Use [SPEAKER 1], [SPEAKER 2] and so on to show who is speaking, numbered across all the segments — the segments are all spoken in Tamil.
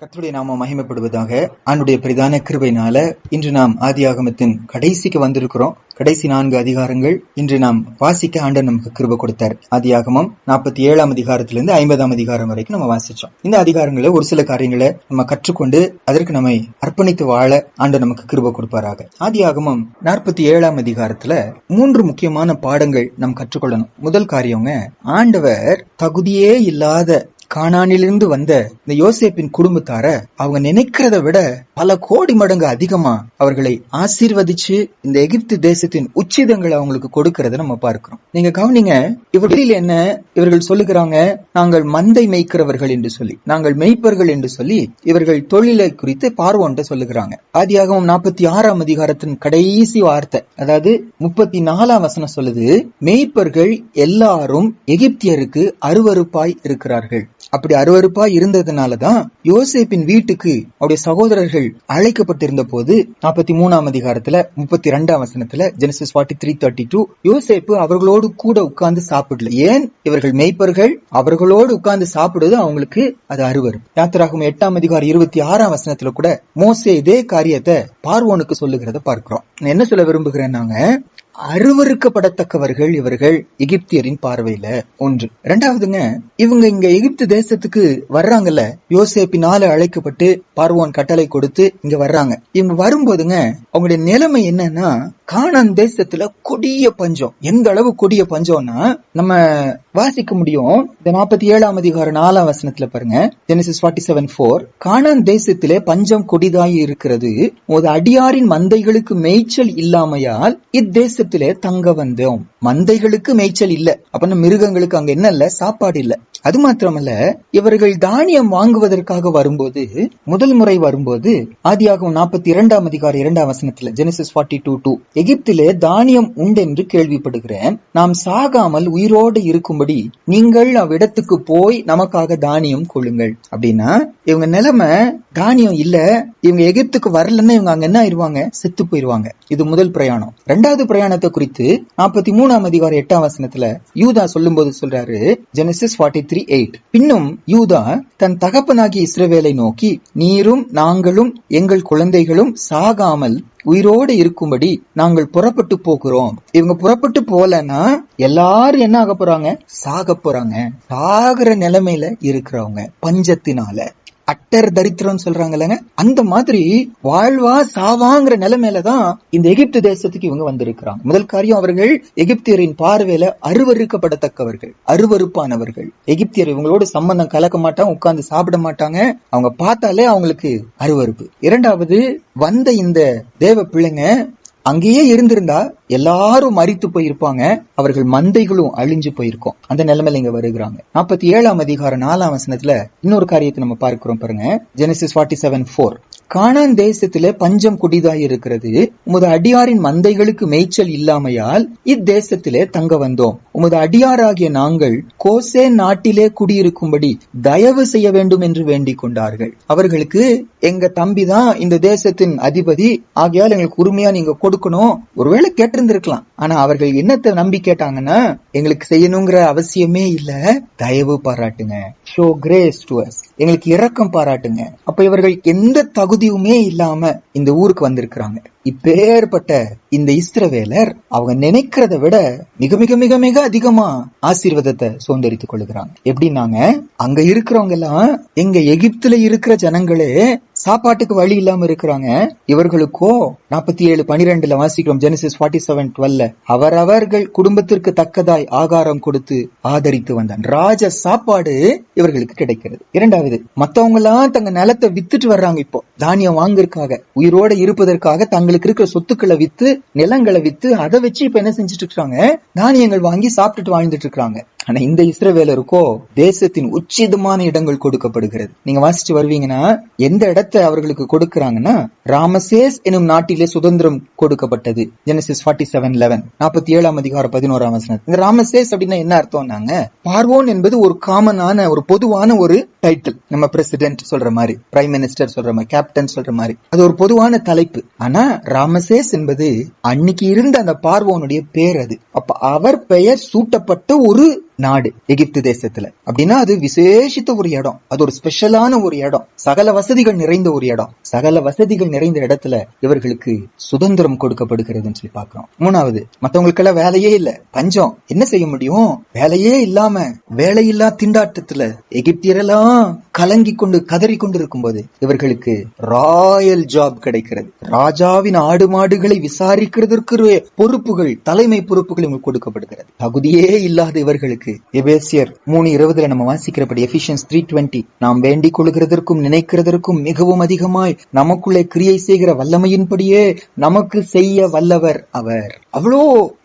[SPEAKER 1] கத்துடைய நாம மகிமைப்படுவதாக ஆண்டுடைய பிரதான கிருபையினால இன்று நாம் ஆதி ஆகமத்தின் கடைசிக்கு வந்திருக்கிறோம் கடைசி நான்கு அதிகாரங்கள் இன்று நாம் வாசிக்க ஆண்டர் நமக்கு கிருப கொடுத்தார் ஆதி ஆகமம் நாற்பத்தி ஏழாம் அதிகாரத்திலிருந்து ஐம்பதாம் அதிகாரம் வரைக்கும் நம்ம வாசிச்சோம் இந்த அதிகாரங்களை ஒரு சில காரியங்களை நம்ம கற்றுக்கொண்டு அதற்கு நம்மை அர்ப்பணித்து வாழ ஆண்டர் நமக்கு கிருப கொடுப்பாராக ஆதி ஆகமம் நாற்பத்தி ஏழாம் அதிகாரத்துல மூன்று முக்கியமான பாடங்கள் நாம் கற்றுக்கொள்ளணும் முதல் காரியங்க ஆண்டவர் தகுதியே இல்லாத கானானிலிருந்து வந்த இந்த யோசேப்பின் குடும்பத்தார அவங்க நினைக்கிறத விட பல கோடி மடங்கு அதிகமா அவர்களை ஆசீர்வதிச்சு இந்த எகிப்து தேசத்தின் உச்சிதங்களை அவங்களுக்கு கொடுக்கறத நம்ம பார்க்கிறோம் நீங்க கவனிங்க இவர்களில் என்ன இவர்கள் சொல்லுகிறாங்க நாங்கள் மந்தை மேய்க்கிறவர்கள் என்று சொல்லி நாங்கள் மெய்ப்பர்கள் என்று சொல்லி இவர்கள் தொழிலை குறித்து பார்வோன்ட்ட சொல்லுகிறாங்க ஆதியாகவும் நாற்பத்தி ஆறாம் அதிகாரத்தின் கடைசி வார்த்தை அதாவது முப்பத்தி நாலாம் வசனம் சொல்லுது மெய்ப்பர்கள் எல்லாரும் எகிப்தியருக்கு அருவறுப்பாய் இருக்கிறார்கள் அப்படி அருவறுப்பா இருந்ததுனால தான் யோசேப்பின் வீட்டுக்கு அவருடைய சகோதரர்கள் அழைக்கப்பட்டிருந்த போது நாற்பத்தி மூணாம் அதிகாரத்துல முப்பத்தி ரெண்டாம் வசனத்துல Genesis forty three thirty two Yoseppu அவர்களோடு கூட உட்கார்ந்து சாப்பிடல ஏன் இவர்கள் மெய்ப்பர்கள் அவர்களோடு உட்கார்ந்து சாப்பிடுவது அவங்களுக்கு அது அருவறுப்பு யாத்திராகும் எட்டாம் அதிகாரம் இருபத்தி ஆறாம் வசனத்துல கூட மோசே இதே காரியத்தை பார்வோனுக்கு சொல்லுகிறத பார்க்கிறோம் என்ன சொல்ல நாங்க அருவறுக்கப்படத்தக்கவர்கள் இவர்கள் எகிப்தியரின் பார்வையில ஒன்று ரெண்டாவதுங்க இவங்க இங்க எகிப்து தேசத்துக்கு வர்றாங்கல்ல யோசேப்பினால அழைக்கப்பட்டு பார்வோன் கட்டளை கொடுத்து இங்க வர்றாங்க இவங்க வரும்போதுங்க அவங்களுடைய நிலைமை என்னன்னா காணான் தேசத்துல கொடிய பஞ்சம் எந்த அளவு கொடிய பஞ்சம்னா நம்ம வாசிக்க முடியும் இந்த நாற்பத்தி ஏழாம் அதிகாரம் நாலாம் வசனத்துல பாருங்க Genesis forty seven four Kanaan தேசத்திலே பஞ்சம் கொடிதாய் இருக்கிறது ஒரு அடியாரின் மந்தைகளுக்கு மேய்ச்சல் இல்லாமையால் இத்தேசத்திலே தங்க வந்தோம் மந்தைகளுக்கு மேய்ச்சல் இல்ல அப்ப மிருகங்களுக்கு அங்க என்ன இல்ல சாப்பாடு இல்ல அது மாத்திரமல்ல இவர்கள் தானியம் வாங்குவதற்காக வரும்போது முதல் முறை வரும்போது ஆதியாகவும் நாற்பத்தி இரண்டாம் அதிகாரம் இரண்டாம் வசனத்துல ஜெனசிஸ் ஃபார்ட்டி டூ டூ எகிப்திலே தானியம் உண்டென்று கேள்விப்படுகிறேன் நாம் சாகாமல் உயிரோடு இருக்கும்படி நீங்கள் அவ்விடத்துக்கு போய் நமக்காக தானியம் கொள்ளுங்கள் அப்படின்னா இவங்க நிலைமை தானியம் இல்ல இவங்க எகிப்துக்கு வரலன்னா இவங்க அங்க என்ன ஆயிருவாங்க செத்து போயிருவாங்க இது முதல் பிரயாணம் ரெண்டாவது பிரயாணத்தை குறித்து நாற்பத்தி மூணாம் அதிகார எட்டாம் வசனத்துல யூதா சொல்லும் போது சொல்றாரு ஜெனசிஸ் ஃபார்ட்டி த்ரீ எயிட் பின்னும் யூதா தன் தகப்பனாகிய இஸ்ரவேலை நோக்கி நீரும் நாங்களும் எங்கள் குழந்தைகளும் சாகாமல் உயிரோடு இருக்கும்படி நாங்கள் புறப்பட்டு போகிறோம் இவங்க புறப்பட்டு போலன்னா எல்லாரும் என்ன ஆக போறாங்க சாக போறாங்க சாகிற நிலைமையில இருக்கிறவங்க பஞ்சத்தினால அட்டர் தரித்திரம் சொல்றாங்க இல்லைங்க அந்த மாதிரி வாழ்வா சாவாங்கிற நிலைமையில தான் இந்த எகிப்து தேசத்துக்கு இவங்க வந்திருக்கிறாங்க முதல் காரியம் அவர்கள் எகிப்தியரின் பார்வையில அருவறுக்கப்படத்தக்கவர்கள் அருவறுப்பானவர்கள் எகிப்தியர் இவங்களோட சம்பந்தம் கலக்க மாட்டாங்க உட்கார்ந்து சாப்பிட மாட்டாங்க அவங்க பார்த்தாலே அவங்களுக்கு அருவறுப்பு இரண்டாவது வந்த இந்த தேவ பிள்ளைங்க அங்கேயே இருந்திருந்தா எல்லாரும் மறித்து போயிருப்பாங்க அவர்கள் மந்தைகளும் அழிஞ்சு போயிருக்கும் அந்த நிலைமையில இங்க வருகிறாங்க நாற்பத்தி ஏழாம் அதிகாரம் நாலாம் வசனத்துல இன்னொரு காரியத்தை நம்ம பார்க்கிறோம் பாருங்க Genesis forty seven four Kanaan தேசத்துல பஞ்சம் குடிதாய் இருக்கிறது உமது அடியாரின் மந்தைகளுக்கு மேய்ச்சல் இல்லாமையால் இத்தேசத்திலே தங்க வந்தோம் உமது அடியாராகிய நாங்கள் கோசே நாட்டிலே குடியிருக்கும்படி தயவு செய்ய வேண்டும் என்று வேண்டிக் கொண்டார்கள் அவர்களுக்கு எங்க தம்பி தான் இந்த தேசத்தின் அதிபதி ஆகையால் எங்களுக்கு உரிமையா நீங்க கொடுக்கணும் ஒருவேளை கேட்டிருந்திருக்கலாம் ஆனா அவர்கள் என்னத்தை நம்பி கேட்டாங்கன்னா எங்களுக்கு செய்யணுங்கிற அவசியமே இல்ல தயவு பாராட்டுங்க ஷோ கிரேஸ் டு அஸ் எங்களுக்கு இரக்கம் பாராட்டுங்க அப்ப இவர்கள் எந்த தகுதியுமே இல்லாம இந்த ஊருக்கு வந்திருக்கிறாங்க இப்பேற்பட்ட இந்த இஸ்ரவேலர் அவங்க நினைக்கிறத விட மிக மிக மிக மிக அதிகமா ஆசீர்வாதத்தை சுதந்திரித்துக் கொள்கிறாங்க எப்படின்னாங்க அங்க இருக்கிறவங்க எல்லாம் எங்க எகிப்துல இருக்கிற ஜனங்களே சாப்பாட்டுக்கு வழி இல்லாம இருக்கிறாங்க இவர்களுக்கோ நாற்பத்தி ஏழு பனிரெண்டுல வாசிக்கிறோம் ஜெனசிஸ் ஃபார்ட்டி செவன் டுவெல்ல அவரவர்கள் குடும்பத்திற்கு தக்கதாய் ஆகாரம் கொடுத்து ஆதரித்து வந்தான் ராஜ சாப்பாடு இவர்களுக்கு கிடைக்கிறது இரண்டாவது மத்தவங்க எல்லாம் தங்க நிலத்தை வித்துட்டு வர்றாங்க இப்போ தானியம் வாங்கிருக்காக உயிரோட இருப்பதற்காக தங்களுக்கு அவங்களுக்கு இருக்கிற சொத்துக்களை வித்து நிலங்களை வித்து அதை வச்சு இப்ப என்ன செஞ்சுட்டு இருக்காங்க தானியங்கள் வாங்கி சாப்பிட்டுட்டு வாழ்ந்துட்டு இருக்காங்க ஆனா இந்த இஸ்ரவேலருக்கோ தேசத்தின் உச்சிதமான இடங்கள் கொடுக்கப்படுகிறது நீங்க வாசிச்சு வருவீங்கன்னா எந்த இடத்தை அவர்களுக்கு கொடுக்கறாங்கன்னா ராமசேஸ் எனும் நாட்டிலே சுதந்திரம் கொடுக்கப்பட்டது ஜெனசிஸ் ஃபார்ட்டி செவன் லெவன் நாற்பத்தி ஏழாம் அதிகாரம் பதினோராம் வசனம் இந்த ராமசேஸ் அப்படின்னா என்ன அர்த்தம்னாங்க பார்வோன் என்பது ஒரு காமனான ஒரு பொதுவான ஒரு டைட்டில் நம்ம பிரசிடென்ட் சொல்ற மாதிரி பிரைம் மினிஸ்டர் சொல்ற மாதிரி கேப்டன் சொல்ற மாதிரி அது ஒரு பொதுவான தலைப்பு ஆனா ராமசேஸ் என்பது அன்னைக்கு இருந்த அந்த பார்வோனுடைய பேர் அது அப்ப அவர் பெயர் சூட்டப்பட்ட ஒரு நாடு எகிப்து தேசத்துல அப்படின்னா அது விசேஷித்த ஒரு இடம் அது ஒரு ஸ்பெஷலான ஒரு இடம் சகல வசதிகள் நிறைந்த ஒரு இடம் சகல வசதிகள் நிறைந்த இடத்துல இவர்களுக்கு சுதந்திரம் கொடுக்கப்படுகிறதுன்னு சொல்லி பாக்குறோம் மூணாவது மத்தவங்களுக்கெல்லாம் வேலையே இல்ல பஞ்சம் என்ன செய்ய முடியும் வேலையே இல்லாம வேலையில்லா திண்டாட்டத்துல எகிப்தியரெல்லாம் கலங்கி கொண்டு கதறி கொண்டு இருக்கும் போது இவர்களுக்கு ராயல் ஜாப் கிடைக்கிறது ராஜாவின் ஆடு மாடுகளை விசாரிக்கிறதற்கு பொறுப்புகள் தலைமை பொறுப்புகள் இவங்களுக்கு கொடுக்கப்படுகிறது தகுதியே இல்லாத இவர்களுக்கு இருக்கு எபேசியர் மூணு இருபதுல நம்ம வாசிக்கிறபடி எஃபிஷியன்ஸ் த்ரீ டுவெண்ட்டி நாம் வேண்டிக் கொள்கிறதற்கும் நினைக்கிறதற்கும் மிகவும் அதிகமாய் நமக்குள்ளே கிரியை செய்கிற வல்லமையின்படியே நமக்கு செய்ய வல்லவர் அவர் அவ்வளோ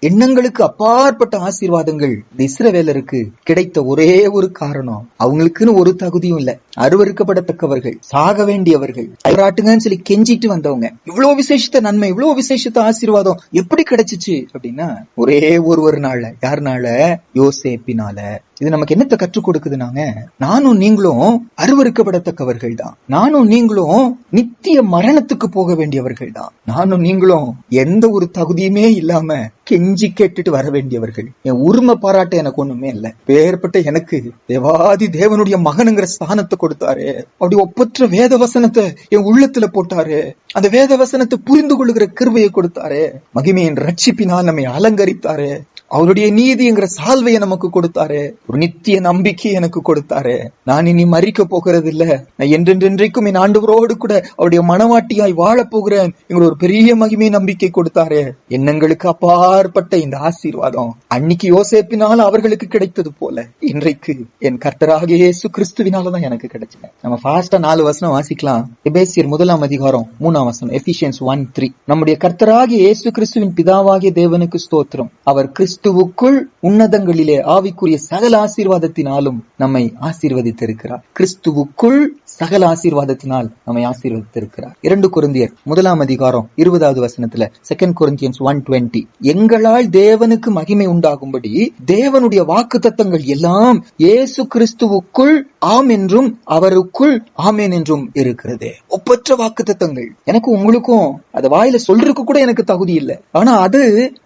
[SPEAKER 1] எண்ணங்களுக்கு அப்பாற்பட்ட ஆசீர்வாதங்கள் இந்த இஸ்ரவேலருக்கு கிடைத்த ஒரே ஒரு காரணம் அவங்களுக்குன்னு ஒரு தகுதியும் இல்ல அருவறுக்கப்படத்தக்கவர்கள் சாக வேண்டியவர்கள் அயராட்டுங்கன்னு சொல்லி கெஞ்சிட்டு வந்தவங்க இவ்வளவு விசேஷத்த நன்மை இவ்வளவு விசேஷத்த ஆசீர்வாதம் எப்படி கிடைச்சிச்சு அப்படின்னா ஒரே ஒருவர் நாள்ல யாருனால யோசேப்பினால இது நமக்கு என்னத்தை கற்றுக் கொடுக்குதுனாங்க நானும் நீங்களும் அருவறுக்கப்படத்தக்கவர்கள் தான் நானும் நீங்களும் நித்திய மரணத்துக்கு போக வேண்டியவர்கள் தான் நானும் நீங்களும் எந்த ஒரு தகுதியுமே இல்லாம கெஞ்சி கேட்டுட்டு வர வேண்டியவர்கள் என் உரிமை பாராட்ட எனக்கு ஒண்ணுமே இல்லை பேர்பட்ட எனக்கு தேவாதி தேவனுடைய மகனுங்கிற ஸ்தானத்தை கொடுத்தாரு அப்படி ஒப்பற்ற வேத வசனத்தை என் உள்ளத்துல போட்டாரு அந்த வேத வசனத்தை புரிந்து கொள்ளுகிற கிருவையை கொடுத்தாரு மகிமையின் ரட்சிப்பினால் நம்மை அலங்கரித்தாரு அவருடைய நீதிங்கிற சால்வையை நமக்கு கொடுத்தாரு ஒரு நித்திய நம்பிக்கை எனக்கு கொடுத்தாரு நான் இனி மறிக்க போகிறது இல்ல நான் என்றென்றென்றைக்கும் என் ஆண்டவரோடு கூட அவருடைய மனவாட்டியாய் வாழப் போகிறேன் எங்களை ஒரு பெரிய மகிமை நம்பிக்கை கொடுத்தாரு எண்ணங்களுக்கு அப்பாற்பட்ட இந்த ஆசீர்வாதம் அன்னைக்கு யோசேப்பினால் அவர்களுக்கு கிடைத்தது போல இன்றைக்கு என் கர்த்தராக இயேசு கிறிஸ்துவினாலதான் எனக்கு கிடைச்சது நம்ம பாஸ்டா நாலு வசனம் வாசிக்கலாம் எபேசியர் முதலாம் அதிகாரம் மூணாம் வசனம் எஃபிஷியன்ஸ் ஒன் த்ரீ நம்முடைய கர்த்தராகிய இயேசு கிறிஸ்துவின் பிதாவாகிய தேவனுக்கு ஸ்தோத்திரம் அவர் கிறிஸ்து கிறிஸ்துவுக்குள் உன்னதங்களிலே ஆவிக்குரிய சகல ஆசீர்வாதத்தினாலும் நம்மை ஆசீர்வதித்திருக்கிறார் கிறிஸ்துவுக்குள் சகல ஆசீர்வாதத்தினால் நம்மை ஆசீர்வதித்திருக்கிறார் இரண்டு குருந்தியர் முதலாம் அதிகாரம் இருபதாவது வசனத்துல செகண்ட் குருந்தியன்ஸ் ஒன் டுவெண்ட்டி எங்களால் தேவனுக்கு மகிமை உண்டாகும்படி தேவனுடைய வாக்கு தத்தங்கள் எல்லாம் இயேசு கிறிஸ்துவுக்குள் ஆம் என்றும் அவருக்குள் ஆமேன் என்றும் இருக்கிறது ஒப்பற்ற வாக்கு தத்தங்கள் எனக்கு உங்களுக்கும் அதை வாயில சொல்றதுக்கு கூட எனக்கு தகுதி இல்லை ஆனா அது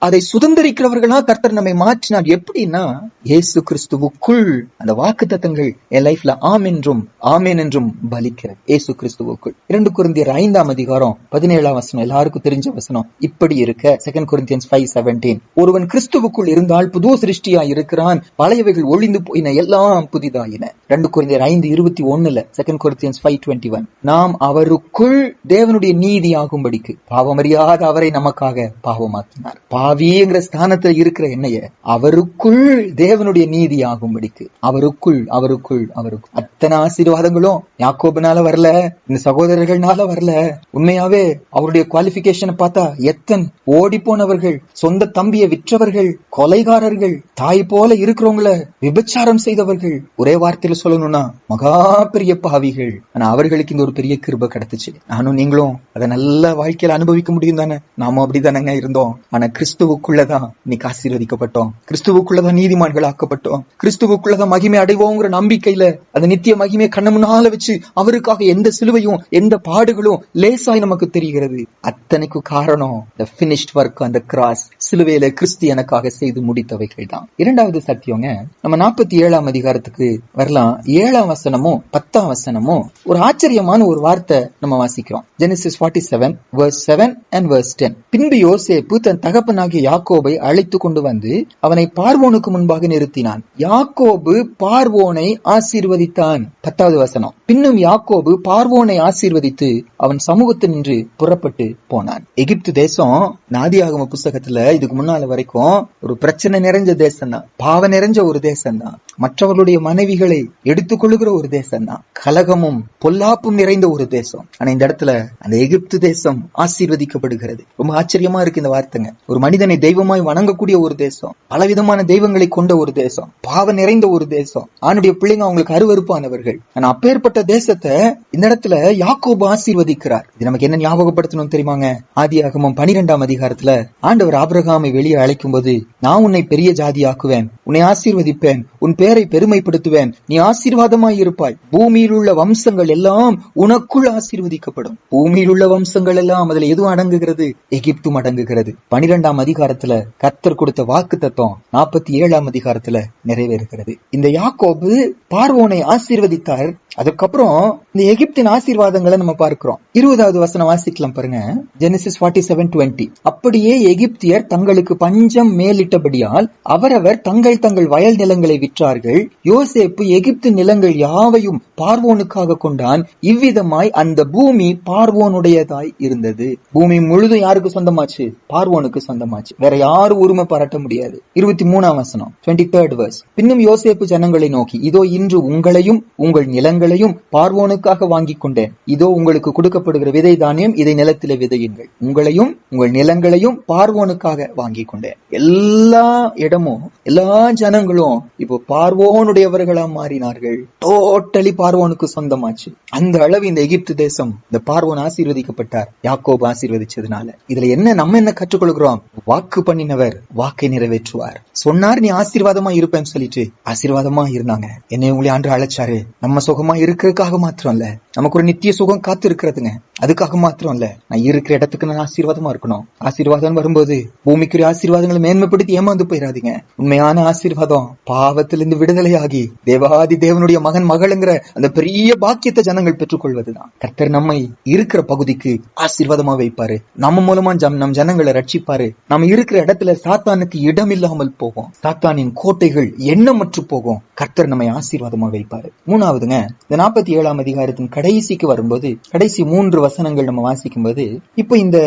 [SPEAKER 1] அதை சுதந்திரிக்கிறவர்களா கர்த்தர் நம்மை மாற்றினார் எப்படின்னா இயேசு கிறிஸ்துவுக்குள் அந்த வாக்கு தத்தங்கள் என் லைஃப்ல ஆம் என்றும் ஆமேன் என்றும் பலிக்கிறேன் ஏசு கிறிஸ்துவுக்குள் இரண்டு குருந்தியர் ஐந்தாம் அதிகாரம் பதினேழாம் வசனம் எல்லாருக்கும் தெரிஞ்ச வசனம் இப்படி இருக்க செகண்ட் குருந்தியன்ஸ் ஃபைவ் செவன்டீன் ஒருவன் கிறிஸ்துவுக்குள் இருந்தால் புது சிருஷ்டியா இருக்கிறான் பழையவைகள் ஒளிந்து போயின எல்லாம் புதிதாயின ரெண்டு குருந்தியர் ஐந்து இருபத்தி ஒன்னுல second Corinthians five twenty one நாம் அவருக்குள் தேவனுடைய நீதி ஆகும்படிக்கு பாவமறியாத அவரை நமக்காக பாவமாக்கினார் பாவிங்கிற ஸ்தானத்தில் இருக்கிற என்னைய அவருக்குள் தேவனுடைய நீதி ஆகும்படிக்கு அவருக்குள் அவருக்குள் அவருக்குள் அத்தனை ஆசீர்வாதங்களும் யாக்கோபனால வரல இந்த சகோதரர்கள்னால வரல உண்மையாவே அவருடைய குவாலிபிகேஷனை பார்த்தா எத்தன் ஓடி போனவர்கள் சொந்த தம்பியை விற்றவர்கள் கொலைகாரர்கள் தாய் போல இருக்கிறவங்கள விபச்சாரம் செய்தவர்கள் ஒரே வார்த்தையில சொல்லணும்னா மகா பெரிய பாவிகள் ஆனா அவர்களுக்கு இந்த ஒரு பெரிய கிருப கிடைச்சிச்சு நானும் நீங்களும் அதை நல்ல வாழ்க்கையில அனுபவிக்க முடியும் தானே நாமும் அப்படிதானங்க இருந்தோம் ஆனா கிறிஸ்துவுக்குள்ளதான் இன்னைக்கு ஆசீர்வதிக்கப்பட்டோம் கிறிஸ்துவுக்குள்ளதான் நீதிமான்கள் ஆக்கப்பட்டோம் கிறிஸ்துவுக்குள்ளதான் மகிமை அடைவோங்கிற நம்பிக்கையில அந்த நித்திய மகிமையை கண்ண முன்னால வச்சு அவருக்காக எந்த சிலுவையும் எந்த பாடுகளும் லேசாய் நமக்கு தெரிகிறது அத்தனைக்கு காரணம் த பினிஷ்ட் ஒர்க் அந்த கிராஸ் சிலுவையில கிறிஸ்து எனக்காக செய்து முடித்தவைகள் தான் இரண்டாவது சத்தியங்க நம்ம நாற்பத்தி ஏழாம் அதிகாரத்துக்கு வரலாம் ஏழாம் வசனமும் பத்தாம் வசனமும் ஒரு ஆச்சரியமான ஒரு வார்த்தை நம்ம வாசிக்கிறோம் Genesis forty seven verse seven and verse ten பின்பு யோசேப்பு தன் தகப்பனாகிய யாக்கோபை அழைத்து கொண்டு வந்து அவனை பார்வோனுக்கு முன்பாக நிறுத்தினான் யாக்கோபு பார்வோனை ஆசீர்வதித்தான் பத்தாவது வசனம் பின்னும் யாக்கோபு பார்வோனை ஆசீர்வதித்து அவன் சமூகத்தில் நின்று புறப்பட்டு போனான் எகிப்து தேசம் நாதியாகம புஸ்தகத்துல இதுக்கு முன்னால வரைக்கும் ஒரு பிரச்சனை நிறைஞ்ச தேசம் தான் பாவ நிறைஞ்ச ஒரு தேசம் தான் மற்றவர்களுடைய மனைவிகளை எடுத்துக் கொள்ளுகிற ஒரு தேசம் தான் கலகமும் பொல்லாப்பும் நிறைந்த ஒரு தேசம் ஆனா இந்த இடத்துல அந்த எகிப்து தேசம் ஆசீர்வதிக்கப்படுகிறது ரொம்ப ஆச்சரியமா இருக்கு இந்த வார்த்தைங்க ஒரு மனிதனை தெய்வமாய் வணங்கக்கூடிய ஒரு தேசம் பலவிதமான தெய்வங்களை கொண்ட ஒரு தேசம் பாவ நிறைந்த ஒரு தேசம் ஆணுடைய பிள்ளைங்க அவங்களுக்கு அருவறுப்பானவர்கள் ஆனா அப்பேற்பட்ட வாய்க்கப்பட்ட தேசத்தை இந்த இடத்துல யாக்கோபு ஆசீர்வதிக்கிறார் இது நமக்கு என்ன ஞாபகப்படுத்தணும் தெரியுமாங்க ஆதி ஆகமம் பனிரெண்டாம் அதிகாரத்துல ஆண்டவர் ஆபிரகாமை வெளியே அழைக்கும் போது நான் உன்னை பெரிய ஜாதி ஆக்குவேன் உன்னை ஆசீர்வதிப்பேன் உன் பேரை பெருமைப்படுத்துவேன் நீ ஆசீர்வாதமாய் இருப்பாய் பூமியில் உள்ள வம்சங்கள் எல்லாம் உனக்குள் ஆசீர்வதிக்கப்படும் பூமியில் உள்ள வம்சங்கள் எல்லாம் அதுல எதுவும் அடங்குகிறது எகிப்தும் அடங்குகிறது பனிரெண்டாம் அதிகாரத்துல கத்தர் கொடுத்த வாக்கு தத்துவம் நாற்பத்தி ஏழாம் அதிகாரத்துல நிறைவேறுகிறது இந்த யாக்கோபு பார்வோனை ஆசீர்வதித்தார் அதற்கு அதுக்கப்புறம் இந்த எகிப்தின் ஆசீர்வாதங்களை நம்ம பார்க்கிறோம் இருபதாவது வசனம் வாசிக்கலாம் பாருங்க ஜெனசிஸ் ஃபார்ட்டி செவன் டுவெண்ட்டி அப்படியே எகிப்தியர் தங்களுக்கு பஞ்சம் மேலிட்டபடியால் அவரவர் தங்கள் தங்கள் வயல் நிலங்களை விற்றார்கள் யோசேப்பு எகிப்து நிலங்கள் யாவையும் பார்வோனுக்காக கொண்டான் இவ்விதமாய் அந்த பூமி பார்வோனுடையதாய் இருந்தது பூமி முழுதும் யாருக்கு சொந்தமாச்சு பார்வோனுக்கு சொந்தமாச்சு வேற யாரும் உரிமை பாராட்ட முடியாது இருபத்தி மூணாம் வசனம் டுவெண்ட்டி தேர்ட் வர்ஸ் பின்னும் யோசேப்பு ஜனங்களை நோக்கி இதோ இன்று உங்களையும் உங்கள் நிலங்களையும் பார்வோனுக்காக வாங்கிக் கொண்டேன் இதோ உங்களுக்கு கொடுக்கப்படுகிற விதை தானியம் இதை நிலத்தில விதையுங்கள் உங்களையும் உங்கள் நிலங்களையும் பார்வோனுக்காக வாங்கிக் கொண்டேன் எல்லா இடமும் எல்லா ஜனங்களும் இப்போ பார்வோனுடையவர்களா மாறினார்கள் டோட்டலி பார்வோனுக்கு சொந்தமாச்சு அந்த அளவு இந்த எகிப்து தேசம் இந்த பார்வோன் ஆசீர்வதிக்கப்பட்டார் யாக்கோப் ஆசீர்வதிச்சதுனால இதுல என்ன நம்ம என்ன கற்றுக்கொள்கிறோம் வாக்கு பண்ணினவர் வாக்கை நிறைவேற்றுவார் சொன்னார் நீ ஆசீர்வாதமா இருப்பேன்னு சொல்லிட்டு ஆசீர்வாதமா இருந்தாங்க என்னை உங்களை ஆண்டு அழைச்சாரு நம்ம சுகமா இருக்க இருக்கிறதுக்காக மாத்திரம் இல்ல நமக்கு ஒரு நித்திய சுகம் காத்து இருக்கிறதுங்க அதுக்காக மாத்திரம் இல்ல நான் இருக்கிற இடத்துக்கு நான் ஆசீர்வாதமா இருக்கணும் ஆசீர்வாதம் வரும்போது பூமிக்குரிய ஆசீர்வாதங்களை மேன்மைப்படுத்தி ஏமாந்து போயிடாதீங்க உண்மையான ஆசீர்வாதம் பாவத்திலிருந்து விடுதலை ஆகி தேவாதி தேவனுடைய மகன் மகள்ங்கிற அந்த பெரிய பாக்கியத்தை ஜனங்கள் பெற்றுக்கொள்வதுதான் கர்த்தர் நம்மை இருக்கிற பகுதிக்கு ஆசீர்வாதமா வைப்பாரு நம்ம மூலமா நம் ஜனங்களை ரட்சிப்பாரு நம்ம இருக்கிற இடத்துல சாத்தானுக்கு இடம் இல்லாமல் போகும் சாத்தானின் கோட்டைகள் எண்ணமற்று போகும் கர்த்தர் நம்மை ஆசீர்வாதமா வைப்பாரு மூணாவதுங்க இந்த நாற்பத்தி ஏழாம் அதிகாரத்தின் கடைசிக்கு வரும்போது கடைசி மூன்று வசனங்கள் நம்ம வாசிக்கும் போது இப்போ இந்த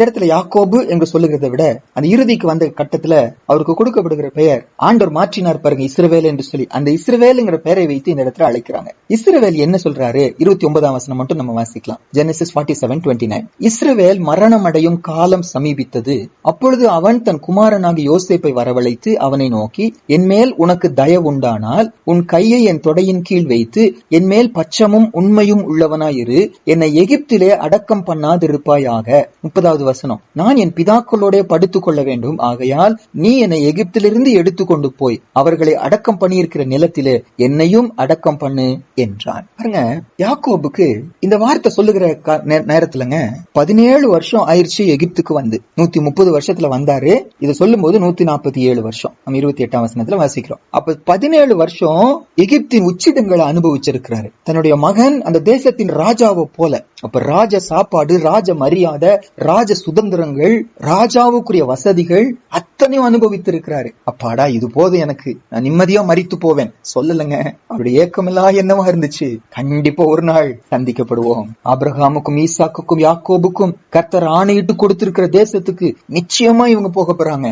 [SPEAKER 1] இடத்துல யாக்கோபு என்று சொல்லுகிறத விட அந்த இறுதிக்கு வந்த கட்டத்துல அவருக்கு கொடுக்கப்படுகிற பெயர் ஆண்டோர் மாற்றினார் பாருங்க இஸ்ரவேல் என்று சொல்லி அந்த இஸ்ரவேலுங்கிற பெயரை வைத்து இந்த இடத்துல அழைக்கிறாங்க இஸ்ரவேல் என்ன சொல்றாரு இருபத்தி ஒன்பதாம் வசனம் மட்டும் நம்ம வாசிக்கலாம் Genesis forty seven twenty nine Isravel மரணம் அடையும் காலம் சமீபித்தது அப்பொழுது அவன் தன் குமாரனாக யோசிப்பை வரவழைத்து அவனை நோக்கி என் மேல் உனக்கு தயவுண்டானால் உன் கையை என் தொடையின் கீழ் வைத்து என் மேல் பச்சமும் உண்மையும் உள்ளவனாயிரு என்னை எகிப்திலே அடக்கம் பண்ணாதிருப்பாயாக முப்பதாவது வசனம் நான் என் பிதாக்களோட படுத்துக் கொள்ள வேண்டும் ஆகையால் நீ என்னை எகிப்திலிருந்து எடுத்துக்கொண்டு போய் அவர்களை அடக்கம் பண்ணியிருக்கிற நிலத்திலே என்னையும் அடக்கம் பண்ணு என்றான் பாருங்க யாக்கோபுக்கு இந்த வார்த்தை சொல்லுகிற நேரத்துலங்க பதினேழு வருஷம் ஆயிடுச்சு எகிப்துக்கு வந்து நூத்தி முப்பது வருஷத்துல வந்தாரு இதை சொல்லும் போது நூத்தி நாற்பத்தி ஏழு வருஷம் நம்ம இருபத்தி எட்டாம் வசனத்துல வாசிக்கிறோம் அப்ப பதினேழு வருஷம் எகிப்தின் உச்சிடங்களை அனுபவிச்சிருக்கிறாரு தன்னுடைய மகன் அந்த தேசத்தின் ராஜாவை போல அப்ப ராஜ சாப்பாடு ராஜ மரியாதை ராஜ சுதந்திரங்கள் ராஜாவுக்குரிய வசதிகள் அத்தனையும் அனுபவித்திருக்கிறாரு அப்பாடா இது போதும் எனக்கு நான் நிம்மதியா மறித்து போவேன் சொல்லலங்க அவருடைய ஏக்கமெல்லாம் என்னவா இருந்துச்சு கண்டிப்பா ஒரு நாள் சந்திக்கப்படுவோம் ஆப்ரஹாமுக்கும் ஈசாக்குக்கும் யாக்கோபுக்கும் கர்த்தர் ஆணையிட்டு கொடுத்திருக்கிற தேசத்துக்கு நிச்சயமா இவங்க போக போறாங்க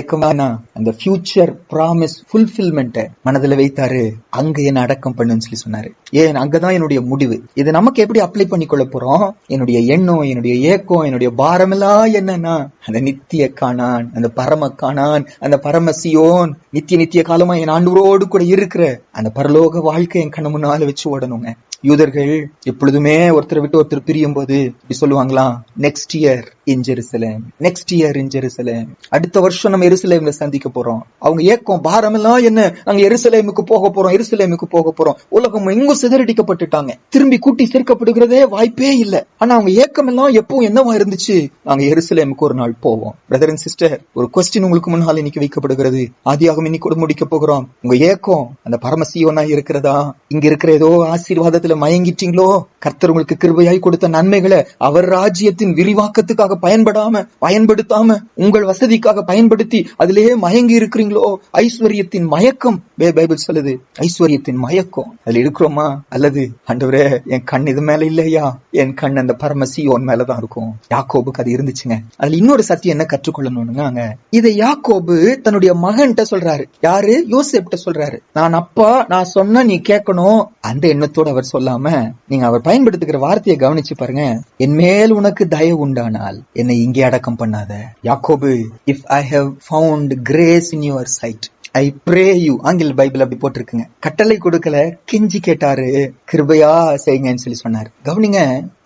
[SPEAKER 1] ஏக்கமானா அந்த ஃபியூச்சர் ப்ராமிஸ் ஃபுல்பில்மெண்ட்டை மனதுல வைத்தாரு அங்க என்ன அடக்கம் பண்ணுன்னு சொல்லி சொன்னாரு ஏன் அங்கதான் என்னுடைய முடிவு இது நமக்கு எப்படி அப்ளை பண்ணிக்கொள்ள போறோம் என்னுடைய எண்ணம் என்னுடைய ஏக்கம் என்னுடைய எல்லாம் என்னன்னா அந்த நித்திய காணான் அந்த பரம காணான் அந்த பரமசியோன் நித்திய நித்திய காலமா என் ஆண்டுரோடு கூட இருக்கிற அந்த பரலோக வாழ்க்கை என் கண்ணு முன்னால வச்சு ஓடணுங்க யூதர்கள் எப்பொழுதுமே ஒருத்தரை விட்டு ஒருத்தர் பிரியும் போது இப்படி சொல்லுவாங்களா next year in Jerusalem next year in Jerusalem அடுத்த வருஷம் நம்ம எருசலேம்ல சந்திக்க போறோம் அவங்க ஏக்கம் பாரம் எல்லாம் என்ன நாங்க எருசலேமுக்கு போக போறோம் எருசலேமுக்கு போக போறோம் உலகம் எங்கும் சிதறடிக்கப்பட்டுட்டாங்க திரும்பி கூட்டி சேர்க்கப்படுகிறதே வாய்ப்பே இல்லை ஆனா அவங்க ஏக்கம் எல்லாம் எப்பவும் என்னவா இருந்துச்சு நாங்க எருசலேமுக்கு ஒரு நாள் போவோம் பிரதர் அண்ட் சிஸ்டர் ஒரு கொஸ்டின் உங்களுக்கு முன்னால் இன்னைக்கு வைக்கப்படுகிறது ஆதியாகவும் இன்னைக்கு முடிக்க போகிறோம் உங்க ஏக்கம் அந்த பரமசீவனா இருக்கிறதா இங்க இருக்கிற ஏதோ ஆசீர்வாதத்துல பாவத்துல மயங்கிட்டீங்களோ கர்த்தர் உங்களுக்கு கிருபையாய் கொடுத்த நன்மைகளை அவர் ராஜ்யத்தின் விரிவாக்கத்துக்காக பயன்படாம பயன்படுத்தாம உங்கள் வசதிக்காக பயன்படுத்தி அதிலேயே மயங்கி இருக்கிறீங்களோ ஐஸ்வர்யத்தின் மயக்கம் பைபிள் சொல்லுது ஐஸ்வர்யத்தின் மயக்கம் அதுல இருக்கிறோமா அல்லது அண்டவரே என் கண் இது மேல இல்லையா என் கண் அந்த பரமசி உன் மேலதான் இருக்கும் யாக்கோபுக்கு அது இருந்துச்சுங்க அதுல இன்னொரு சத்தியம் என்ன கற்றுக்கொள்ளணும்னுங்க இதை யாக்கோபு தன்னுடைய மகன்கிட்ட சொல்றாரு யாரு யோசிப்ட சொல்றாரு நான் அப்பா நான் சொன்ன நீ கேட்கணும் அந்த எண்ணத்தோட அவர் சொல்ல சொல்லாம நீங்க அவர் பயன்படுத்துகிற வார்த்தையை கவனிச்சு பாருங்க என் மேல் உனக்கு தயவு உண்டானால் என்னை இங்கே அடக்கம் பண்ணாத Yakkobu if I have found grace in your sight I pray you ஆங்கில பைபிள் அப்படி போட்டிருக்குங்க கட்டளை கொடுக்கல கிஞ்சி கேட்டாரு கிருபையா செய்யுங்கன்னு சொல்லி சொன்னார் கவனிங்க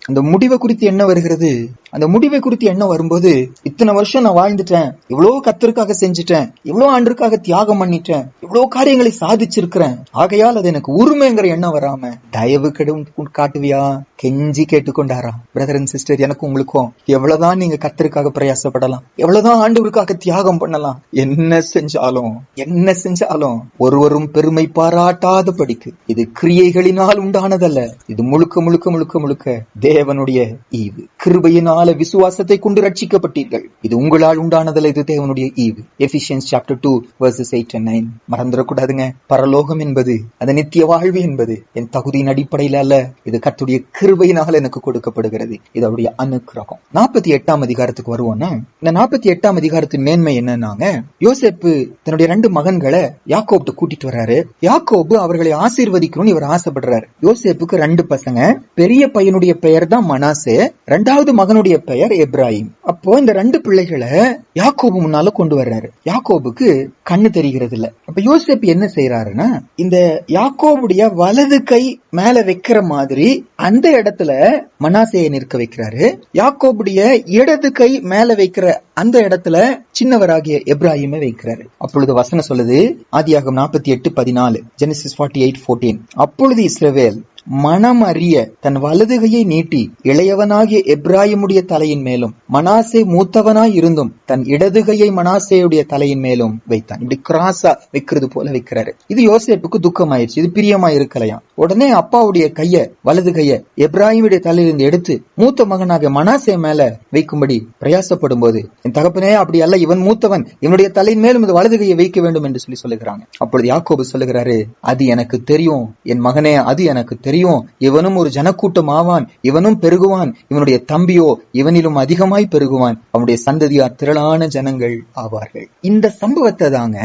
[SPEAKER 1] அந்த முடிவை குறித்து என்ன வருகிறது அந்த முடிவை குறித்து எண்ணம் வரும்போது இத்தனை வருஷம் நான் வாழ்ந்துட்டேன் இவ்வளவு கத்திற்காக செஞ்சுட்டேன் இவ்வளவு ஆண்டுக்காக தியாகம் பண்ணிட்டேன் இவ்வளவு காரியங்களை சாதிச்சிருக்கிறேன் ஆகையால் அது எனக்கு உரிமைங்கிற எண்ணம் வராம தயவு கெடும் காட்டுவியா கெஞ்சி கேட்டுக்கொண்டாரா பிரதர் அண்ட் சிஸ்டர் எனக்கு உங்களுக்கும் எவ்வளவுதான் நீங்க கத்திற்காக பிரயாசப்படலாம் எவ்வளவுதான் ஆண்டவருக்காக தியாகம் பண்ணலாம் என்ன செஞ்சாலும் என்ன செஞ்சாலும் ஒருவரும் பெருமை பாராட்டாத படிக்கு இது கிரியைகளினால் உண்டானதல்ல இது முழுக்க முழுக்க முழுக்க முழுக்க தேவனுடைய ஈவு கிருபையினால் கால விசுவாசத்தை கொண்டு ரட்சிக்கப்பட்டீர்கள் இது உங்களால் உண்டானதல்ல இது தேவனுடைய ஈவு Ephesians chapter two verses eight and nine மறந்துடக்கூடாதுங்க பரலோகம் என்பது அந்த நித்திய வாழ்வு என்பது என் தகுதியின் அடிப்படையில் அல்ல இது கத்துடைய கிருபையினால் எனக்கு கொடுக்கப்படுகிறது இது அவருடைய அனுக்கிரகம் நாற்பத்தி எட்டாம் அதிகாரத்துக்கு வருவோம்னா இந்த நாற்பத்தி எட்டாம் அதிகாரத்தின் மேன்மை என்னன்னாங்க யோசேப்பு தன்னுடைய ரெண்டு மகன்களை யாக்கோப்ட கூட்டிட்டு வர்றாரு யாக்கோபு அவர்களை ஆசீர்வதிக்கணும்னு இவர் ஆசைப்படுறாரு யோசேப்புக்கு ரெண்டு பசங்க பெரிய பையனுடைய பெயர் தான் மனாசே ரெண்டாவது மகனுடைய அவனுடைய பெயர் எப்ராஹிம் அப்போ இந்த ரெண்டு பிள்ளைகளை யாக்கோபு முன்னால கொண்டு வர்றாரு யாக்கோபுக்கு கண்ணு தெரிகிறது இல்ல அப்ப யோசிப் என்ன செய்யறாருன்னா இந்த யாக்கோபுடைய வலது கை மேல வைக்கிற மாதிரி அந்த இடத்துல மனாசையை நிற்க வைக்கிறாரு யாக்கோபுடைய இடது கை மேல வைக்கிற அந்த இடத்துல சின்னவராகிய எப்ராஹிமை வைக்கிறாரு அப்பொழுது வசனம் சொல்லுது ஆதியாகம் நாற்பத்தி எட்டு பதினாலு ஜெனசிஸ் ஃபார்ட்டி எயிட் ஃபோர்டீன் அப்பொழுது இஸ்ரவேல் மனம் அறிய தன் வலதுகையை நீட்டி இளையவனாகிய எப்ராஹிமுடைய தலையின் மேலும் மனாசே மூத்தவனாய் இருந்தும் தன் இடதுகையை மனாசேயுடைய தலையின் மேலும் வைத்தான் இப்படி கிராஸா வைக்கிறது போல வைக்கிறாரு இது யோசிப்புக்கு துக்கமாயிருச்சு இது பிரியமா இருக்கலையா உடனே அப்பாவுடைய கைய வலது கைய எப்ராஹிமுடைய தலையிலிருந்து எடுத்து மூத்த மகனாக மனாசே மேல வைக்கும்படி பிரயாசப்படும் போது என் தகப்பனே அப்படி அல்ல இவன் மூத்தவன் இவனுடைய தலையின் மேலும் இந்த வலது கையை வைக்க வேண்டும் என்று சொல்லி சொல்லுகிறாங்க அப்பொழுது யாக்கோபு சொல்லுகிறாரு அது எனக்கு தெரியும் என் மகனே அது எனக்கு தெரியும் தெரியும் இவனும் ஒரு ஜனக்கூட்டம் ஆவான் இவனும் பெருகுவான் இவனுடைய தம்பியோ இவனிலும் அதிகமாய் பெருகுவான் அவனுடைய சந்ததியார் திரளான ஜனங்கள் ஆவார்கள் இந்த சம்பவத்தை தாங்க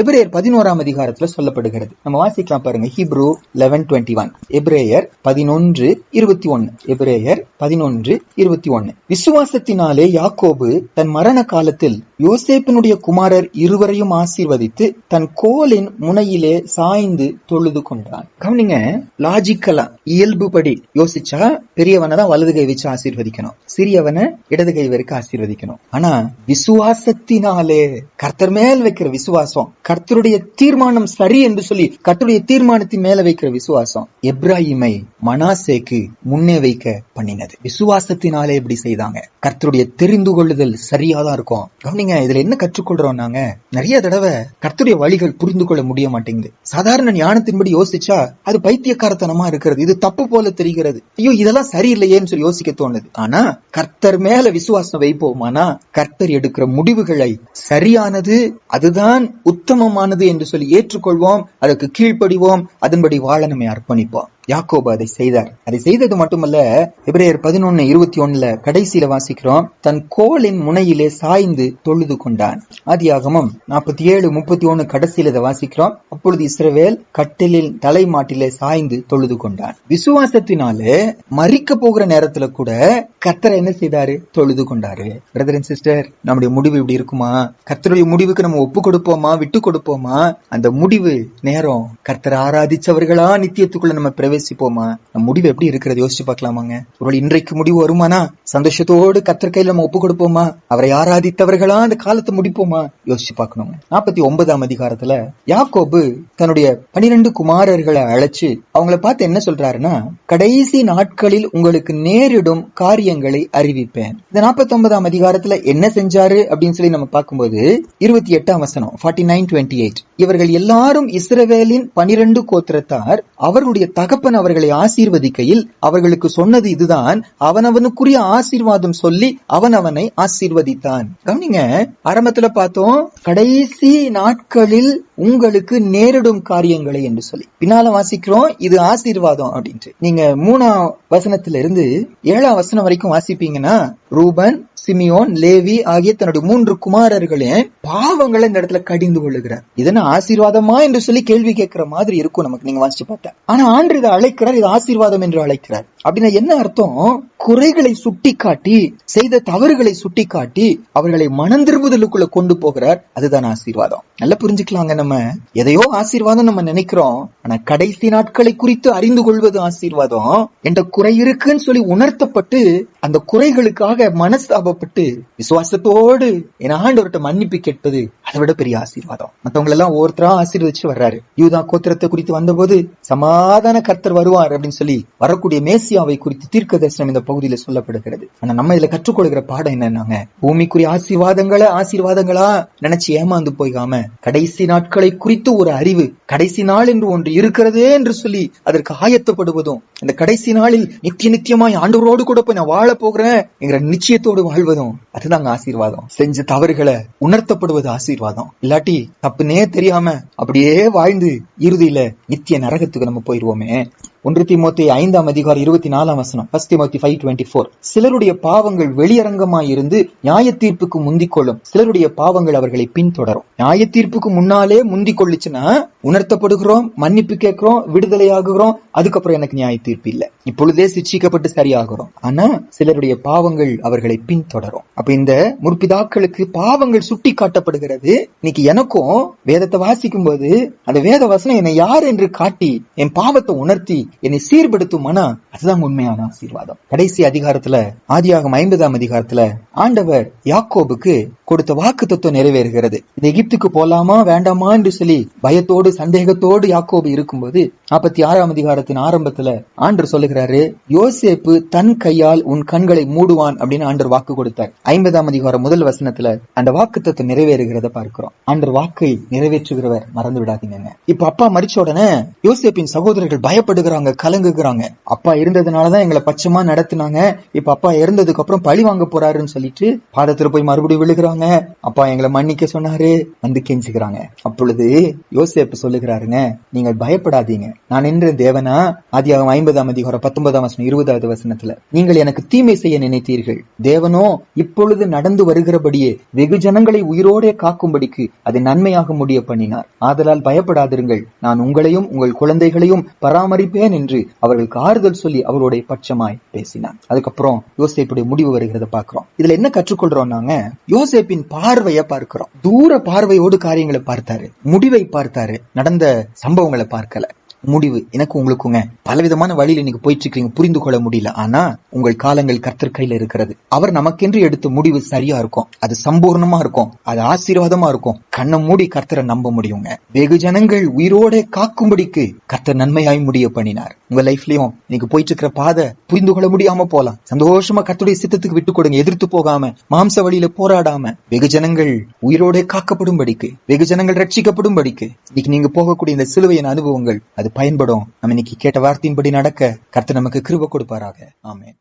[SPEAKER 1] எபிரேயர் பதினோராம் அதிகாரத்துல சொல்லப்படுகிறது நம்ம வாசிக்கலாம் பாருங்க ஹிப்ரூ லெவன் டுவெண்ட்டி ஒன் எபிரேயர் பதினொன்று இருபத்தி ஒன்னு எபிரேயர் பதினொன்று இருபத்தி ஒன்னு விசுவாசத்தினாலே யாக்கோபு தன் மரண காலத்தில் யோசேப்பினுடைய குமாரர் இருவரையும் ஆசீர்வதித்து தன் கோலின் முனையிலே சாய்ந்து தொழுது கொண்டான் கவனிங்க லாஜிக்கல் பார்க்கலாம் இயல்புபடி யோசிச்சா பெரியவனை தான் வலது கை வச்சு ஆசீர்வதிக்கணும் சிறியவனை இடது கை வரைக்கும் ஆசீர்வதிக்கணும் ஆனா விசுவாசத்தினாலே கர்த்தர் மேல் வைக்கிற விசுவாசம் கர்த்தருடைய தீர்மானம் சரி என்று சொல்லி கர்த்தருடைய தீர்மானத்தின் மேல வைக்கிற விசுவாசம் எப்ராஹிமை மனாசேக்கு முன்னே வைக்க பண்ணினது விசுவாசத்தினாலே இப்படி செய்தாங்க கர்த்தருடைய தெரிந்து கொள்ளுதல் சரியாதான் இருக்கும் கவனிங்க இதுல என்ன கற்றுக்கொள்றோம் நாங்க நிறைய தடவை கர்த்தருடைய வழிகள் புரிந்து கொள்ள முடிய மாட்டேங்குது சாதாரண ஞானத்தின்படி யோசிச்சா அது பைத்தியக்காரத்தனமா இருக்கிறது இது தப்பு போல தெரிகிறது ஐயோ இதெல்லாம் சரியில்லையேன்னு சொல்லி யோசிக்க தோணுது ஆனா கர்த்தர் மேல விசுவாசம் வைப்போமானா கர்த்தர் எடுக்கிற முடிவுகளை சரியானது அதுதான் உத்தமமானது என்று சொல்லி ஏற்றுக்கொள்வோம் அதற்கு கீழ்ப்படிவோம் அதன்படி வாழ நம்மை அர்ப்பணிப்போம் யாக்கோபு அதை செய்தார் அதை செய்தது மட்டுமல்ல பிப்ரவரி பதினொன்னு இருபத்தி ஒண்ணுல கடைசியில வாசிக்கிறோம் தன் கோலின் முனையிலே சாய்ந்து தொழுது கொண்டான் ஆதியாகமம் நாற்பத்தி ஏழு முப்பத்தி ஒன்னு கடைசியில இதை வாசிக்கிறோம் அப்பொழுது இஸ்ரவேல் கட்டிலில் தலை மாட்டிலே சாய்ந்து தொழுது கொண்டான் விசுவாசத்தினாலே மறிக்க போகிற நேரத்துல கூட கத்தரை என்ன செய்தாரு தொழுது கொண்டாரு பிரதர் சிஸ்டர் நம்முடைய முடிவு இப்படி இருக்குமா கத்தருடைய முடிவுக்கு நம்ம ஒப்பு கொடுப்போமா விட்டு கொடுப்போமா அந்த முடிவு நேரம் கர்த்தரை ஆராதிச்சவர்களா நித்தியத்துக்குள்ள நம்ம பிரவே பிரவேசிப்போமா நம் முடிவு எப்படி இருக்கிறது யோசிச்சு பார்க்கலாமாங்க ஒருவேளை இன்றைக்கு முடிவு வருமானா சந்தோஷத்தோடு கத்தர் கையில நம்ம ஒப்பு கொடுப்போமா அவரை ஆராதித்தவர்களா அந்த காலத்தை முடிப்போமா யோசிச்சு பார்க்கணும் நாற்பத்தி ஒன்பதாம் அதிகாரத்துல யாக்கோபு தன்னுடைய பனிரெண்டு குமாரர்களை அழைச்சு அவங்களை பார்த்து என்ன சொல்றாருன்னா கடைசி நாட்களில் உங்களுக்கு நேரிடும் காரியங்களை அறிவிப்பேன் இந்த நாற்பத்தி ஒன்பதாம் அதிகாரத்துல என்ன செஞ்சாரு அப்படின்னு சொல்லி நம்ம பார்க்கும்போது இருபத்தி எட்டாம் வசனம் ஃபார்ட்டி நைன் டுவெண்ட்டி எயிட் இவர்கள் எல்லாரும் இஸ்ரவேலின் பனிரெண்டு கோத்திரத்தார் அவர்களுடைய தகப்ப தகப்பன் அவர்களை ஆசீர்வதிக்கையில் அவர்களுக்கு சொன்னது இதுதான் அவனவனுக்குரிய ஆசீர்வாதம் சொல்லி அவன் அவனை ஆசீர்வதித்தான் கவனிங்க ஆரம்பத்துல பார்த்தோம் கடைசி நாட்களில் உங்களுக்கு நேரிடும் காரியங்களை என்று சொல்லி பின்னால வாசிக்கிறோம் இது ஆசீர்வாதம் அப்படின்ட்டு நீங்க மூணாம் வசனத்திலிருந்து ஏழாம் வசனம் வரைக்கும் வாசிப்பீங்கன்னா ரூபன் சிமியோன் லேவி ஆகிய தன்னுடைய மூன்று குமாரர்களே பாவங்களை இந்த இடத்துல கடிந்து கொள்ளுகிறார் இதன ஆசீர்வாதமா என்று சொல்லி கேள்வி கேட்கிற மாதிரி இருக்கும் நமக்கு நீங்க வாசிச்சு பார்த்த ஆனா ஆண்டு இதை அழைக்கிறார் இது ஆசீர்வாதம் என்று அழைக்கிறார் அப்படின்னா என்ன அர்த்தம் குறைகளை சுட்டி காட்டி செய்த தவறுகளை சுட்டி காட்டி அவர்களை மனம் கொண்டு போகிறார் அதுதான் ஆசீர்வாதம் நல்லா புரிஞ்சுக்கலாங்க நம்ம எதையோ ஆசீர்வாதம் நம்ம நினைக்கிறோம் ஆனா கடைசி நாட்களை குறித்து அறிந்து கொள்வது ஆசீர்வாதம் என்ற குறை இருக்குன்னு சொல்லி உணர்த்தப்பட்டு அந்த குறைகளுக்காக மனசு கோவப்பட்டு விசுவாசத்தோடு என் ஆண்டவர்கிட்ட மன்னிப்பு கேட்பது அதை விட பெரிய ஆசீர்வாதம் மற்றவங்க எல்லாம் ஒவ்வொருத்தரா ஆசீர்வதிச்சு வர்றாரு யூதா கோத்திரத்தை குறித்து வந்தபோது சமாதான கர்த்தர் வருவார் அப்படின்னு சொல்லி வரக்கூடிய மேசியாவை குறித்து தீர்க்க தரிசனம் இந்த பகுதியில் சொல்லப்படுகிறது ஆனா நம்ம இதுல கற்றுக்கொள்கிற பாடம் என்னன்னாங்க பூமிக்குரிய ஆசீர்வாதங்களை ஆசீர்வாதங்களா நினைச்சு ஏமாந்து போய்காம கடைசி நாட்களை குறித்து ஒரு அறிவு கடைசி நாள் என்று ஒன்று இருக்கிறதே என்று சொல்லி அதற்கு ஆயத்தப்படுவதும் அந்த கடைசி நாளில் நித்திய நித்தியமாய் ஆண்டவரோடு கூட போய் நான் வாழ போகிறேன் என்கிற நிச்சயத்தோடு வாழ் புகழ்வதும் அதுதாங்க ஆசீர்வாதம் செஞ்ச தவறுகளை உணர்த்தப்படுவது ஆசீர்வாதம் இல்லாட்டி தப்புனே தெரியாம அப்படியே வாழ்ந்து இறுதியில நித்திய நரகத்துக்கு நம்ம போயிருவோமே ஒன்று திமுத்தி ஐந்தாம் அதிகாரி இருபத்தி நாலாம் வசனம் first Timothy five twenty four சிலருடைய பாவங்கள் வெளியரங்கமாய் இருந்து நியாய தீர்ப்புக்கு முந்திக் கொள்ளும் சிலருடைய பாவங்கள் அவர்களை பின்தொடரும் நியாய தீர்ப்புக்கு முன்னாலே முந்திக் கொள்ளுச்சுன்னா உணர்த்தப்படுகிறோம் மன்னிப்பு கேட்கிறோம் விடுதலை ஆகுகிறோம் அதுக்கப்புறம் எனக்கு நியாய தீர்ப்பு இல்லை இப்பொழுதே சிச்சிக்கப்பட்டு சரியாகிறோம் ஆனா சிலருடைய பாவங்கள் அவர்களை பின்தொடரும் அப்ப இந்த முற்பிதாக்களுக்கு பாவங்கள் சுட்டி காட்டப்படுகிறது இன்னைக்கு எனக்கும் வேதத்தை வாசிக்கும் போது அந்த வேத வசனம் என்னை யார் என்று காட்டி என் பாவத்தை உணர்த்தி என்னை சீர்படுத்துமானா அதுதான் உண்மையான ஆசீர்வாதம் கடைசி அதிகாரத்துல ஆதியாகும் ஐம்பதாம் அதிகாரத்துல ஆண்டவர் யாக்கோபுக்கு கொடுத்த வாக்கு தத்துவம் நிறைவேறுகிறது இந்த எகிப்துக்கு போலாமா வேண்டாமா என்று சொல்லி பயத்தோடு சந்தேகத்தோடு யாக்கோபு இருக்கும்போது நாற்பத்தி ஆறாம் அதிகாரத்தின் ஆரம்பத்துல ஆண்டர் சொல்லுகிறாரு யோசேப்பு தன் கையால் உன் கண்களை மூடுவான் அப்படின்னு ஆண்டர் வாக்கு கொடுத்தார் ஐம்பதாம் அதிகாரம் முதல் வசனத்துல அந்த வாக்கு தத்துவம் நிறைவேறுகிறத பார்க்கிறோம் ஆண்டர் வாக்கை நிறைவேற்றுகிறவர் மறந்து விடாதீங்க இப்ப அப்பா மறிச்ச உடனே யோசேப்பின் சகோதரர்கள் பயப்படுகிறாங்க அங்க கலங்குகிறாங்க அப்பா இருந்ததுனாலதான் எங்களை பச்சமா நடத்தினாங்க இப்ப அப்பா இறந்ததுக்கு அப்புறம் பழி வாங்க போறாருன்னு சொல்லிட்டு பாதத்துல போய் மறுபடியும் விழுகிறாங்க அப்பா எங்களை மன்னிக்க சொன்னாரு வந்து கெஞ்சுக்கிறாங்க அப்பொழுது யோசேப்பு சொல்லுகிறாருங்க நீங்கள் பயப்படாதீங்க நான் நின்ற தேவனா ஆதியாகும் ஐம்பதாம் அதிகாரம் பத்தொன்பதாம் வசனம் இருபதாவது வசனத்துல நீங்கள் எனக்கு தீமை செய்ய நினைத்தீர்கள் தேவனோ இப்பொழுது நடந்து வருகிறபடியே வெகு ஜனங்களை உயிரோடே காக்கும்படிக்கு அதை நன்மையாக முடிய பண்ணினார் ஆதலால் பயப்படாதிருங்கள் நான் உங்களையும் உங்கள் குழந்தைகளையும் பராமரிப்பேன் மனிதன் என்று அவர்களுக்கு ஆறுதல் சொல்லி அவருடைய பட்சமாய் பேசினான் அதுக்கப்புறம் யோசேப்புடைய முடிவு வருகிறத பாக்குறோம் இதுல என்ன கற்றுக்கொள்றோம் நாங்க யோசேப்பின் பார்வையை பார்க்கிறோம் தூர பார்வையோடு காரியங்களை பார்த்தாரு முடிவை பார்த்தாரு நடந்த சம்பவங்களை பார்க்கல முடிவு எனக்கு உங்களுக்குங்க பலவிதமான வழியில் நீங்க போயிட்டு இருக்கீங்க புரிந்து கொள்ள முடியல ஆனா உங்கள் காலங்கள் கர்த்தர் கையில இருக்கிறது அவர் நமக்கென்று எடுத்த முடிவு சரியா இருக்கும் அது சம்பூர்ணமா இருக்கும் அது ஆசீர்வாதமா இருக்கும் கண்ண மூடி கர்த்தரை நம்ப முடியுங்க வெகு ஜனங்கள் உயிரோட காக்கும்படிக்கு கர்த்தர் நன்மையாய் முடிய பண்ணினார் உங்க லைஃப்லயும் நீங்க போயிட்டு இருக்கிற பாதை புரிந்து கொள்ள முடியாம போலாம் சந்தோஷமா கர்த்தருடைய சித்தத்துக்கு விட்டு கொடுங்க எதிர்த்து போகாம மாம்ச வழியில போராடாம வெகு ஜனங்கள் உயிரோட காக்கப்படும்படிக்கு வெகு ஜனங்கள் ரட்சிக்கப்படும்படிக்கு இன்னைக்கு நீங்க போகக்கூடிய இந்த சிலுவையின் அனுபவங்கள் அது பயன்படும் நம்ம இன்னைக்கு கேட்ட வார்த்தையின்படி நடக்க கருத்து நமக்கு கிருப கொடுப்பாராக ஆமே